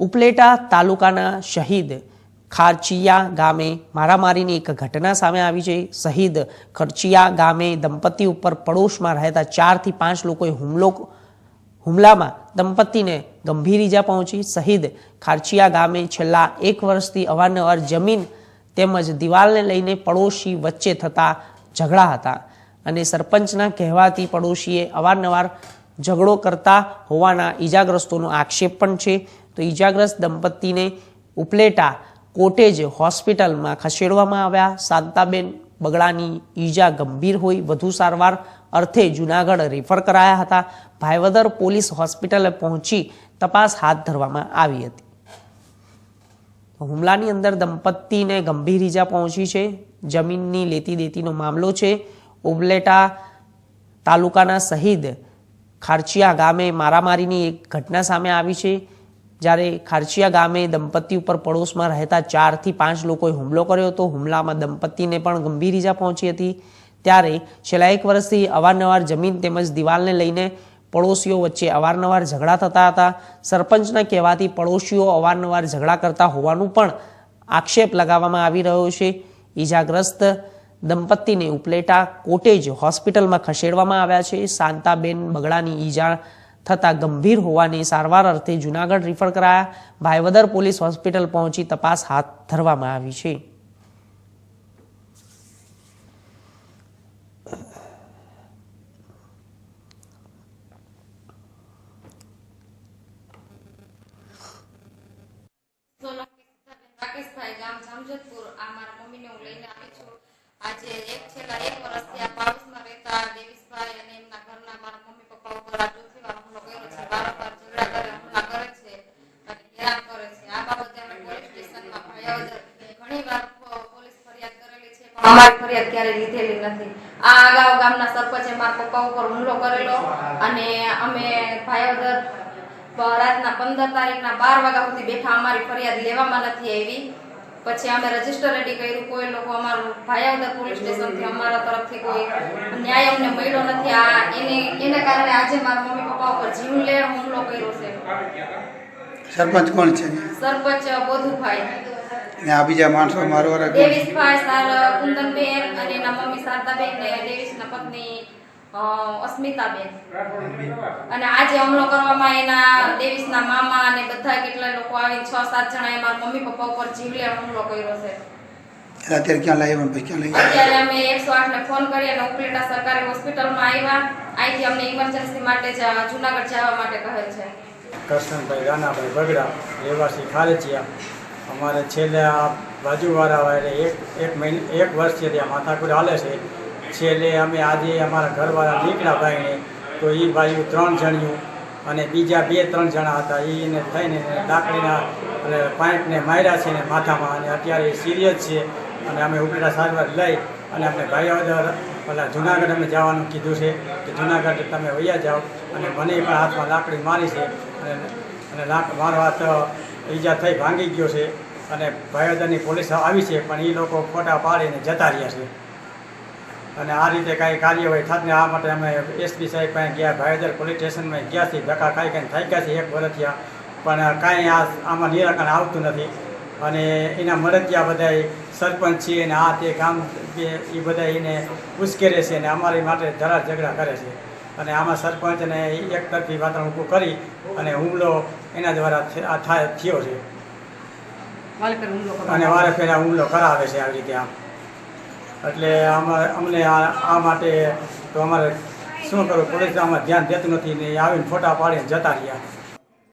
ઉપલેટા તાલુકાના શહીદ ખારચિયા ગામે મારામારીની એક ઘટના સામે આવી છે. શહીદ ખર્ચિયા ગામે દંપતી ઉપર પડોશમાં રહેતા ચારથી પાંચ લોકોએ હુમલો હુમલામાં દંપતીને ગંભીર ઈજા પહોંચી. શહીદ ખારચિયા ગામે છેલ્લા એક વર્ષથી અવારનવાર જમીન તેમજ દિવાલને લઈને પડોશી વચ્ચે થતા ઝઘડા હતા અને સરપંચના કહેવાથી પડોશીએ અવારનવાર ઝઘડો કરતા હોવાના ઈજાગ્રસ્તોનો આક્ષેપ પણ છે. તો ઈજાગ્રસ્ત દંપતીને ઉપલેટા કોટેજ હોસ્પિટલમાં ખસેડવામાં આવ્યા. શાંતાબેન બગડાની ઈજા ગંભીર હોઈ વધુ સારવાર અર્થે જૂનાગઢ રેફર કરાયા હતા. ભાઈવદર પોલીસ હોસ્પિટલે પહોંચી તપાસ હાથ ધરવામાં આવી હતી. હુમલાની અંદર દંપતીને ગંભીર ઈજા પહોંચી છે. જમીનની લેતી દેતીનો મામલો છે. ઉબલેટા તાલુકાના શહીદ ખારચિયા ગામે મારામારીની એક ઘટના સામે આવી છે. જ્યારે ખારચિયા ગામે દંપતી ઉપર પડોશમાં રહેતા ચારથી પાંચ લોકોએ હુમલો કર્યો હતો. હુમલામાં દંપતીને પણ ગંભીર ઈજા પહોંચી હતી. ત્યારે છેલ્લા એક વર્ષથી અવારનવાર જમીન તેમજ દિવાલને લઈને પડોશીઓ વચ્ચે અવારનવાર ઝઘડા થતા હતા. સરપંચના કહેવાથી પડોશીઓ અવારનવાર ઝઘડા કરતા હોવાનું પણ આક્ષેપ લગાવવામાં આવી રહ્યો છે. ઈજાગ્રસ્ત દંપતીને ઉપલેટા કોટેજ હોસ્પિટલમાં ખસેડવામાં આવ્યા છે. શાંતાબેન બગડાની ઈજા થતા ગંભીર હોવાની સારવાર અર્થે જુનાગઢ રિફર કરાયા. ભાઈવદર પોલીસ હોસ્પિટલ પહોંચી તપાસ હાથ ધરવામાં આવી છે. આજે એક છેલ્લા એક વર્ષથી આ પાડોશમાં રહેતા ડેવિસભાઈ અને એમના ઘરના મારા મમ્મી પપ્પા ઉપર આ ચોથી વાર હુમલો કર્યો છે વારંવાર ઝઘડા કરે હુમલા કરે છે અને હેરાન કરે છે આ બાબતે અમે પોલીસ સ્ટેશનમાં ભાયાવદર ઘણી વાર પો- પોલીસ ફરિયાદ કરેલી છે પણ ક્યારેય લીધેલી નથી. આ અગાઉ ગામના સરપંચે મારા પપ્પા ઉપર હુમલો કરેલો અને અમે ભાયોદર રાતના પંદર તારીખના બાર વાગ્યા સુધી બેઠા અમારી ફરિયાદ લેવામાં નથી આવી. પછી અમે રજિસ્ટર રેડી કર્યું. કોઈ લોકો અમારું ભાયાવદર પોલીસ સ્ટેશનથી અમારા તરફથી કોઈ ન્યાય અમને મળ્યો નથી. આ એને એના કારણે આજે મારા મમ્મી પપ્પા ઉપર જીવલેણ હુમલો કર્યો છે. સરપંચ કોણ છે? સરપંચ બોધુભાઈ. ને આ બીજા માણસો મારવાળા કોણ છે? ડેવિસભાઈ સાર કુંદનબેન અને ના મમ્મી શારદાબેન ને ડેવિસના પત્ની અસ્મિતાબેન. અને આજે હુમલો કરવામાં એના ડેવિસના મામા અને બધા કેટલા લોકો આવી છ સાત જણા એ મારા મમ્મી પપ્પા ઉપર જીવલે હુમલો કર્યો છે. અત્યારે ક્યાં લાવ્યા પછી ક્યાં લઈ ગયા અત્યારે અમે એકસો આઠ ને ફોન કરી અને ઉપલેટા સરકારી હોસ્પિટલમાં આવ્યા અહીંથી અમને ઇમરજન્સી માટે જુનાગઢ જવા માટે કહે છે. કૃષ્ણભાઈ રાણાભાઈ બગડા રહેવાસી ખારેચિયા અમારે છેલ્લે આ બાજુવાળા એટલે એક એક મહિને, એક વર્ષથી ત્યાં માથાકુર હાલે છે. છેલ્લે અમે આજે અમારા ઘરવાળા નીકળ્યા ભાઈને, તો એ ભાઈઓ ત્રણ જણિયું અને બીજા બે, ત્રણ જણા હતા. એને થઈને લાકડીના અને પાઇપને માર્યા છે ને માથામાં અને અત્યારે એ સિરિયસ છે અને અમે ઉપરેલા સારવાર લઈ અને અમે ભાઈઓ પેલા જુનાગઢ અમે જવાનું કીધું છે કે જુનાગઢ તમે વૈયા જાઓ અને મને પણ હાથમાં લાકડી મારી છે અને અને લાક, મારો હાથ ઈજા થઈ ભાંગી ગયો છે અને ભાયોદરની પોલીસ આવી છે, પણ એ લોકો ફોટા પાડીને જતા રહ્યા છે. અને આ રીતે કાંઈ કાર્યવાહી થાત આ માટે અમે એસપી સાહેબ પાસે ગયા ભાયોદર પોલીસ સ્ટેશનમાં ગયા છીએ, ધક્કા ખાઈ ખાઈને થઈ ગયા છે એક વર્ષ થયા પણ કાંઈ આ આમાં નિરાકરણ આવતું નથી. અને એના મળતિયા બધા સરપંચ છે અને આ તે ગામ એ બધા એને ઉશ્કેરે છે અને અમારી માટે ધરા ઝઘડા કરે છે. અને આમાં સરપંચને એક તરફી વાતાવરણ ઊભું કરી અને હુમલો એના દ્વારા આ થાય થયો છે. અને વારે પહેલાં હુમલો કરાવે છે આવી રીતે આમ. એટલે આમાં અમને આ આ માટે તો અમારે શું કરવું પોલીસ આમાં ધ્યાન દેતું નથી ને આવીને ફોટા પાડીને જતા રહ્યા.